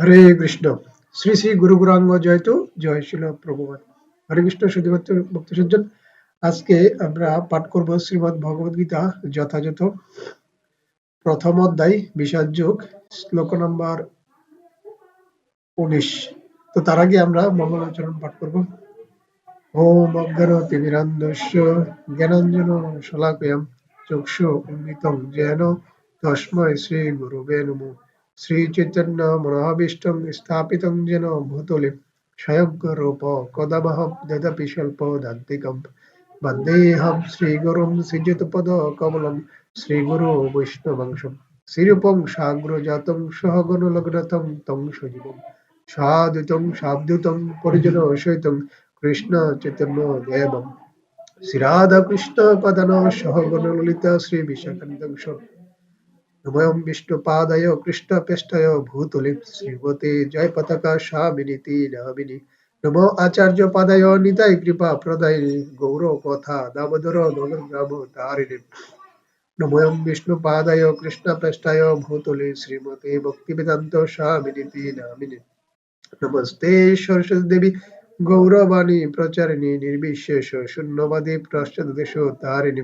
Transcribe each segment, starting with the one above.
হরে কৃষ্ণ। শ্রী শ্রী গুরু গুরাঙ্গ জয়তু। জয় শিল প্রভুবাদ হরে কৃষ্ণ সুধীভক্ত ভক্তি সজ্জন। আজকে আমরা পাঠ করব শ্রীমদ ভগবদ গীতা যথাযথ। প্রথম অধ্যায়, বিষাদ যুগ, শ্লোক নম্বর উনিশ। তো তার আগে আমরা মঙ্গলাচরণ পাঠ করব। ওম অজ্ঞান তিমিরান্ধস্য জ্ঞানাঞ্জন শলাকয়াম চক্ষু উন্মিতং যেন তস্মৈ শ্রী গুরুবে নমঃ। श्रीचैतन्य मनोभीष्टं स्थापितं येन भूतले स्वयंरूप कदमहं ददपि स्वल्पदान्तिकं वन्देऽहं श्रीगुरुं सिजितपदकमलं श्रीगुरो वैष्णवंशं श्रीरूपं साग्रजातं सहगणलग्नतं तं सजीवं साधुतं साब्दुतं परिजनसहितं कृष्णचैतन्यदेवं श्रीराधाकृष्णपदन सहगणललिता श्रीविशाखान्दं নময়ম বিষ্ণুপাদায় কৃষ্ণপেষ্টায় ভূতলে শ্রীমতে জয় পতাকা স্বামিনীতি নামিনী নম আচার্য পাদায় নিতাই কৃপা প্রদায় গৌর কথা দামোদর নগ্রাম তারিণী। নময়ম বিষ্ণুপাদায় কৃষ্ণপেষ্টায় ভূতলে শ্রীমতে ভক্তিবেদান্ত স্বামিনীতি নামিনী নমস্তে সরস্বতী দেবী, গৌরবাণী প্রচারিণী, নির্বিশেষ শূন্যবাদী প্রশ্চাদেশ তারিণী।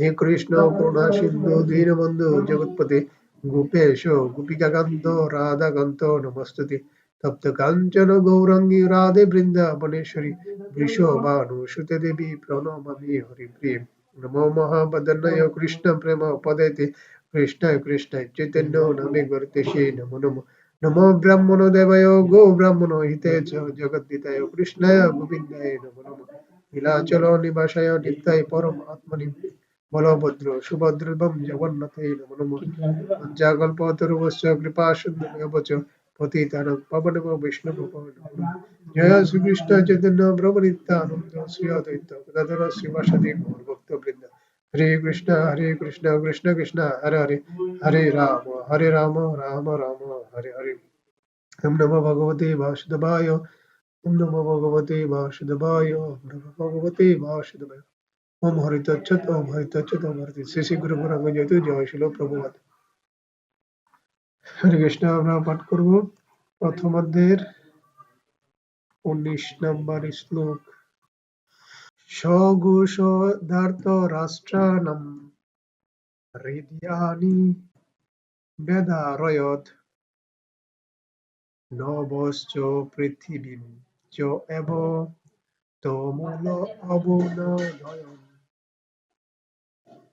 হে কৃষ্ণ করুণা সিন্ধু দীনবন্ধু জগৎপতি, গোপেশ গোপিকাকান্ত রাধাকান্ত, নমস্তুতি। তপ্ত কাঞ্চন গৌরাঙ্গী রাধে বৃন্দাবনেশ্বরী সুতে দেবী প্রণমামি হরিপ্রিয় নমো মহাবদন্নয় কৃষ্ণ প্রেম পদেতি কৃষ্ণায় কৃষ্ণায় চৈতন্য নামে গর্তেশে নমো নমো। নমো ব্রাহ্মণ দেবায় গো ব্রাহ্মণ হিতে জগদ্দিতায় কৃষ্ণায় গোবিন্দায় নমো নমো। নীলাচল নিবাসায় নিত্যায় পরম আত্মনি বলভদ্র সুভদ্রবম জগন্নাথে নমো নমঃ জাগল্পতরুবশ্চ কৃপা সিন্ধুভ্যশ্চ পতিতানং পাবনম বিষ্ণু জয় শ্রীকৃষ্ণ চৈতন্য প্রভু নিত্যানন্দ শ্রী অদ্বৈত গদাধর শ্রীবাসাদি গৌর ভক্ত বৃন্দ হরে কৃষ্ণ হরে কৃষ্ণ কৃষ্ণ কৃষ্ণ হরে হরে হরে রাম হরে রাম রাম রাম হরে হরে ওম নমো ভগবতে বাসুদেবায় ওম নমো ভগবতে বাসুদেবায় ওম হরিতচ্ছত ওম হরিত শ্রী শ্রী গুরু গুরাঙ্গ জয়তু, জয় শিল প্রভুবাদ হরে কৃষ্ণ, আমরা পাঠ করব প্রথম অধ্যায়ের উনিশ নম্বর শ্লোক। সগুষদার্থ রাষ্ট্রাণম হৃদয়ানি বেদারয়ত নবশ্চ পৃথিবীম চ এব তমূল অবনদয়ন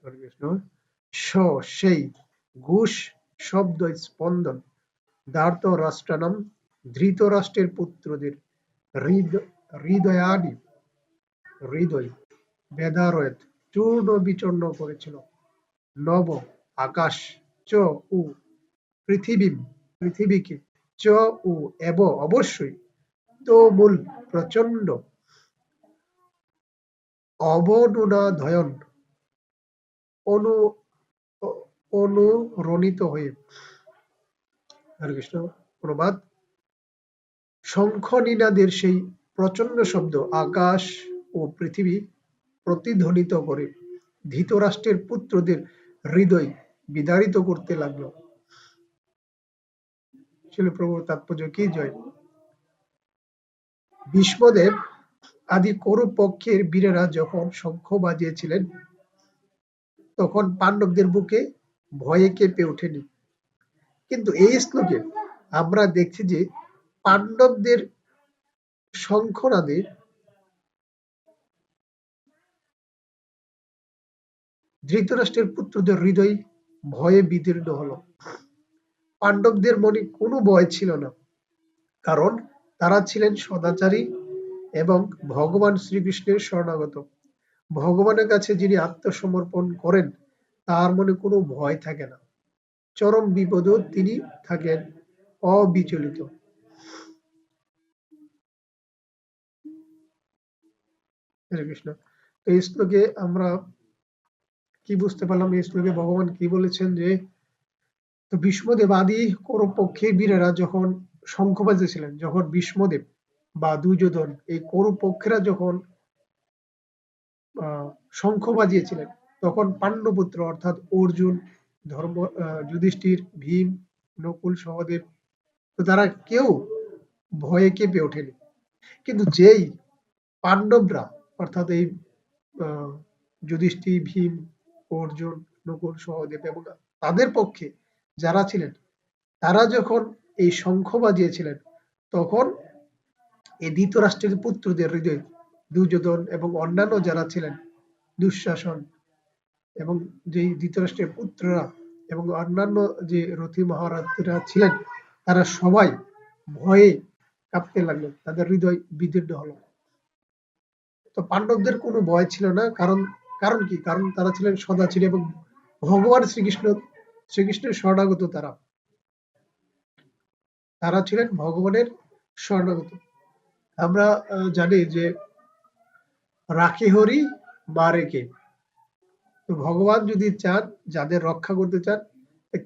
কৃষ্ণ। স, সেই ঘুষ শব্দ স্পন্দন। দার্ত রাষ্ট্রানাম ধৃতরাষ্ট্রের পুত্রদের হৃদয়াদি, হৃদয় বেদারয়ত চূর্ণ বিচূর্ণ করেছিল। নব আকাশ চ উ পৃথিবী, পৃথিবীকে চ উ এব অবশ্যই তো মূল প্রচণ্ড অবনুনাধয়ন অনু অনুরণিত হয়ে। হরে কৃষ্ণ প্রবাদ শঙ্খনিনাদের সেই প্রচণ্ড শব্দ আকাশ ও পৃথিবী প্রতিধ্বনিত করে। ধৃতরাষ্ট্রের পুত্রদের হৃদয় বিদারিত করতে লাগল। ছিল প্রভুর তাৎপর্য কি? জয়। ভীষ্মদেব আদি করু পক্ষের বীরেরা যখন শঙ্খ বাজিয়েছিলেন তখন পাণ্ডবদের বুকে ভয়ে কেঁপে ওঠেনি। কিন্তু এই শ্লোকে আমরা দেখছি যে পাণ্ডবদের শঙ্খনাদে ধৃতরাষ্ট্রের পুত্রদের হৃদয় ভয়ে বিদীর্ণ হলো। পাণ্ডবদের মনে কোনো ভয় ছিল না, কারণ তারা ছিলেন সদাচারী এবং ভগবান শ্রীকৃষ্ণের শরণাগত। ভগবানের কাছে যিনি আত্মসমর্পণ করেন, তার মনে কোনো ভয় থাকে না। চরম বিপদেও তিনি থাকেন, অবিচলিত। এই শ্লোকে আমরা কি বুঝতে পারলাম? এই শ্লোকে ভগবান কি বলেছেন যে, তো ভীষ্মদেব আদি পক্ষে বীরেরা যখন শঙ্খ বাজেছিলেন, যখন ভীষ্মদেব বা দুর্যোধন এই পক্ষেরা যখন শঙ্খ বাজিয়েছিলেন। তখন পাণ্ডবপুত্র অর্থাৎ অর্জুন, ধর্ম যুধিষ্ঠির, ভীম, নকুল, সহদেব, তো তারা কেউ ভয়ে কেঁপে ওঠেনি। কিন্তু যেই পাণ্ডবরা, অর্থাৎ এই যুধিষ্ঠির, ভীম, অর্জুন, নকুল, সহদেব এবং তাদের পক্ষে যারা ছিলেন, তারা যখন এই শঙ্খ বাজিয়েছিলেন, তখন এই ধৃতরাষ্ট্রের পুত্রদের হৃদয় দুর্যোধন এবং অন্যান্য যারা ছিলেন, দুঃশাসন এবং যে ধৃতরাষ্ট্রের পুত্ররা এবং অন্যান্য যে রথী মহারথীরা ছিলেন, তারা সবাই ভয়ে কাঁপতে লাগলেন। তাদের হৃদয় বিদীর্ণ হলো। তো পাণ্ডবদের কোনো ভয় ছিল না। কারণ কারণ কি? কারণ তারা ছিলেন সদা ছিল এবং ভগবান শ্রীকৃষ্ণ, শ্রীকৃষ্ণের শরণাগত তারা। তারা ছিলেন ভগবানের শরণাগত। আমরা জানি যে রাখে হরি মারে কে তো ভগবান যদি চান, যাদের রক্ষা করতে চান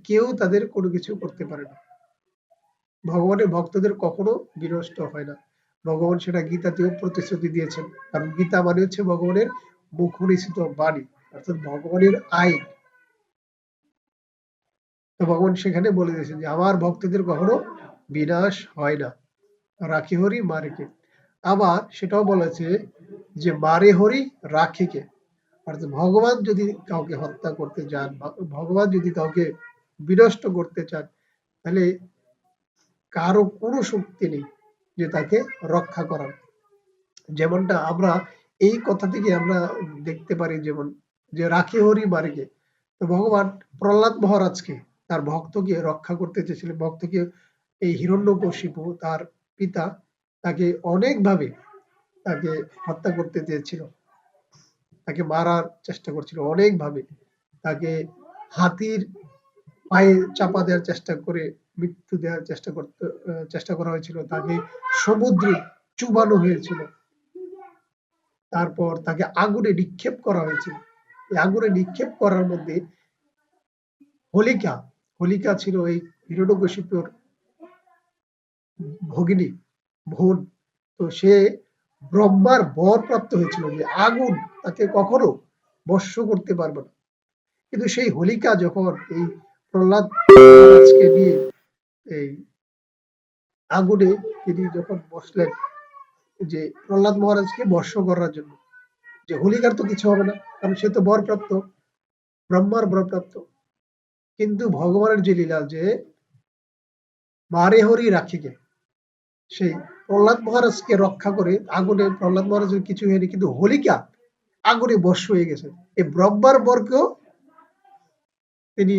কেউ তাদের কোনো কিছু করতে পারে না। ভগবানের ভক্তদের কখনো বিনষ্ট হয় না। ভগবান সেটা গীতাতেও প্রতিশ্রুতি দিয়েছেন। কারণ গীতা মানে হচ্ছে ভগবানের মুখনিসিত বাণী, অর্থাৎ ভগবানের আইন। তো ভগবান সেখানে বলে দিয়েছেন যে, আমার ভক্তদের কখনো বিনাশ হয় না। রাখি হরি মারেকে আবার সেটাও বলেছে যে মারে হরি রাখিকে। অর্থাৎ ভগবান যদি কাউকে হত্যা করতে চান ভগবান যদি কাউকে বিনষ্ট করতে চান, তাহলে কারও কোনো শক্তি নেই যে তাকে রক্ষা করার। যেমনটা আমরা এই কথা থেকে আমরা দেখতে পারি যেমন যে রাখি হরি মারিকে তো ভগবান প্রহ্লাদ মহারাজকে তার ভক্তকে রক্ষা করতে চেয়েছিলেন। ভক্তকে এই হিরণ্যকশিপু তার পিতা তাকে অনেকভাবে তাকে হত্যা করতে চেয়েছিল। তাকে মারার চেষ্টা করছিল অনেকভাবে। তাকে হাতির পায়ে চাপা দেওয়ার চেষ্টা করে, মৃত্যু দেওয়ার চেষ্টা করতে চেষ্টা করা হয়েছিল। তাকে সমুদ্রে চুবানো হয়েছিল। তারপর তাকে আগুনে নিক্ষেপ করা হয়েছিল। আগুনে নিক্ষেপ করার মধ্যে হোলিকা হোলিকা ছিল এই হিরণ্যকশিপুর ভগিনী। বোন তো সে ব্রহ্মার বর প্রাপ্ত হয়েছিল যে আগুন তাকে কখনো বর্ষ করতে পারবে না। কিন্তু সেই হোলিকা যখন এই প্রহ্লাদ নিয়ে এই আগুনে তিনি যখন বসলেন যে প্রহ্লাদ মহারাজকে বর্ষ করার জন্য, যে হোলিকার তো কিছু হবে না, কারণ সে তো বরপ্রাপ্ত ব্রহ্মার বরপ্রাপ্ত কিন্তু ভগবানের যে লীলা যে মারে হরি রাখিকে সেই প্রহ্লাদ মহারাজকে রক্ষা করে আগুনে, প্রহ্লাদ মহারাজের কিছু হয়নি, কিন্তু হোলিকা আগুনে বর্ষ হয়ে গেছে। এই ব্রহ্মার বরকেও তিনি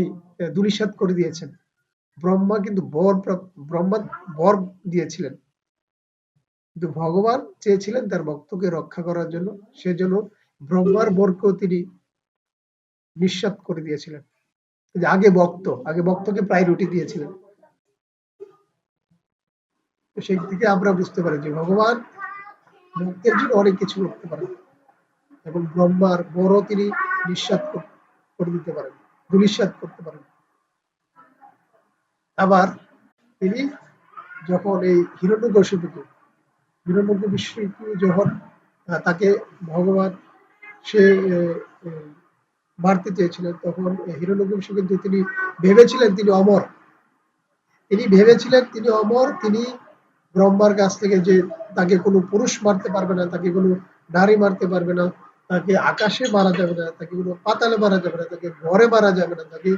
ধূলিসাৎ করে দিয়েছেন। ব্রহ্মা কিন্তু বর ব্রহ্মা বর দিয়েছিলেন। কিন্তু ভগবান চেয়েছিলেন তার ভক্তকে রক্ষা করার জন্য। সেজন্য ব্রহ্মার বরকেও তিনি নিঃসাত করে দিয়েছিলেন। আগে ভক্ত, আগে ভক্তকে প্রায় রুটি দিয়েছিলেন। তো সেই থেকে আমরা বুঝতে পারি যে ভগবান ভক্তের জন্য অনেক কিছু করতে পারেন। এবং ব্রহ্মার বড় তিনি নিঃসাত কর- দিতে পারেন দুলিশ্বাত করতে পারেন। আবার তিনি যখন এই হিরণ্যকশিপুকে হিরণ্যকশিপু যখন তাকে ভগবান সে মারতে চেয়েছিলেন, তখন হিরণ্যকশিপু কিন্তু তিনি ভেবেছিলেন তিনি অমর। তিনি ভেবেছিলেন তিনি অমর, তিনি ব্রহ্মার কাছ থেকে যে তাকে কোনো পুরুষ মারতে পারবে না, তাকে কোনো নারী মারতে পারবে না, তাকে আকাশে মারা যাবে না, তাকে কোনো পাতালে মারা যাবে না, তাকে ঘরে মারা যাবে না, তাকে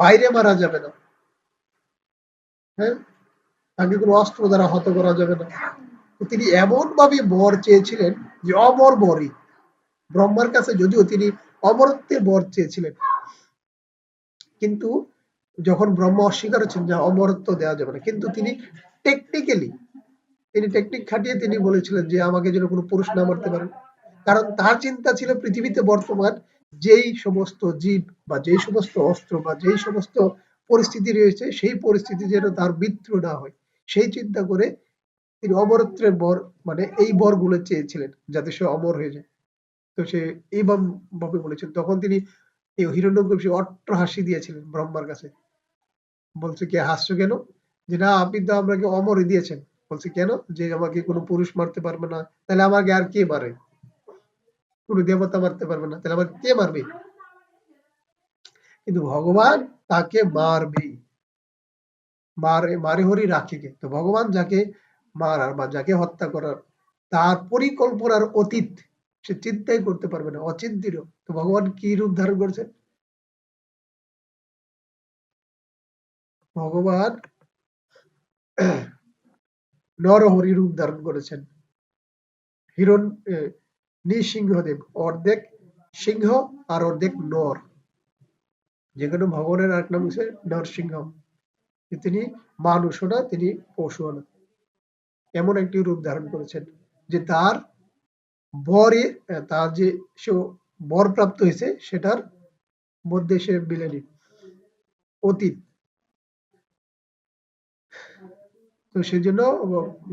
বাইরে মারা যাবে না। হ্যাঁ? তাকে কোনো অস্ত্র দ্বারা হত করা যাবে না। তিনি এমন ভাবে বর চেয়েছিলেন যে অমর বরই। ব্রহ্মার কাছে যদিও তিনি অমরত্বের বর চেয়েছিলেন। কিন্তু যখন ব্রহ্মা অস্বীকার হচ্ছেন যে অমরত্ব দেওয়া যাবে না, কিন্তু তিনি টেকনিক্যালি তিনি টেকনিক খাটিয়ে তিনি বলেছিলেন যে আমাকে যেন কোনো পুরুষ না মারতে পারে। কারণ তার চিন্তা ছিল পৃথিবীতে বর্তমান যেই সমস্ত জীব বা যেই সমস্ত অস্ত্র বা যেই সমস্ত পরিস্থিতি রয়েছে, সেই পরিস্থিতি যেন তার মৃত্যু না হয়। সেই চিন্তা করে তিনি অমরত্বের বর মানে এই বরগুলো চেয়েছিলেন যাতে সে অমর হয়ে যায়। তো সে এই ভাব- বলেছেন, তখন তিনি এই হিরণ্যকশিপু অট্ট হাসি দিয়েছিলেন ব্রহ্মার কাছে। বলছে, কে হাসছো কেন? যে, না, আপনি তো আমাকে অমরই দিয়েছেন। বলছে, কেন? যে আমাকে কোনো পুরুষ মারতে পারবে না, তাহলে আমাকে আর কে মারে? কোনো দেবতা মারতে পারবে না, তাহলে আমার কে মারবে? কিন্তু ভগবান তাকে মারবে। মারে মারে হরি রাখিকে। তো ভগবান যাকে মারার বা যাকে হত্যা করার, তার পরিকল্পনার অতীত সে চিন্তাই করতে পারবে না, অচিন্তিত। তো ভগবান কি রূপ ধারণ করেছেন ভগবান নরহরি রূপ ধারণ করেছেন। হিরণ নৃসিংহদেব, অর্ধেক সিংহ আর অর্ধেক নর। যেখানে ভগবানের আরেক নাম হচ্ছে নরসিংহ। তিনি মানুষও না তিনি পশুও না এমন একটি রূপ ধারণ করেছেন যে তার বরে তার যে সে বর প্রাপ্ত হয়েছে, সেটার মধ্যে সে মিলেনি। অতীত তো সেই জন্য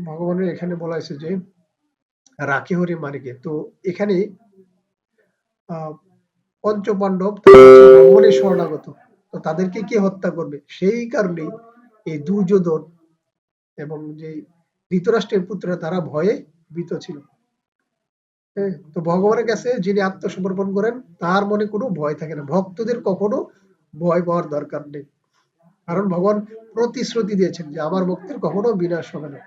ভগবানের এখানে বলা হয়েছে যে রাখি হরি মারিকে তো এখানে পঞ্চপাণ্ডব ভগবানের শরণাগত তো তাদেরকে কে হত্যা করবে? সেই কারণে এই দুর্যোধন এবং যে ধৃতরাষ্ট্রের পুত্ররা তারা ভয়ে ভীত ছিল। হ্যাঁ, তো ভগবানের কাছে যিনি আত্মসমর্পণ করেন তার মনে কোনো ভয় থাকে না। ভক্তদের কখনো ভয় পাওয়ার দরকার নেই। কারণ ভগবান প্রতিশ্রুতি দিয়েছেন যে আমার ভক্তের কখনো বিনাশ হবে না।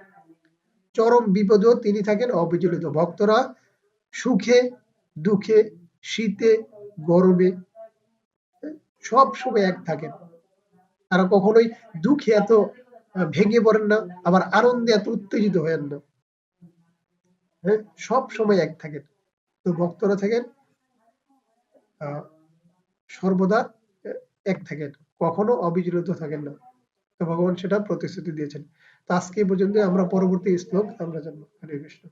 চরম বিপদেও তিনি থাকেন অবিচলিত। ভক্তরা সুখে, দুঃখে, শীতে, গরমে সব সময় এক থাকেন। তারা কখনোই দুঃখে এত ভেঙে পড়েন না, আবার আনন্দে এত উত্তেজিত হয়েন না। হ্যাঁ সব সময় এক থাকেন। তো ভক্তরা থাকেন সর্বদা এক থাকেন। কখনো অবিচলিত থাকেন না। তো ভগবান সেটা প্রতিশ্রুতি দিয়েছেন। তো আজকে পর্যন্ত আমরা পরবর্তী শ্লোক আমরা জানব। হরে কৃষ্ণ।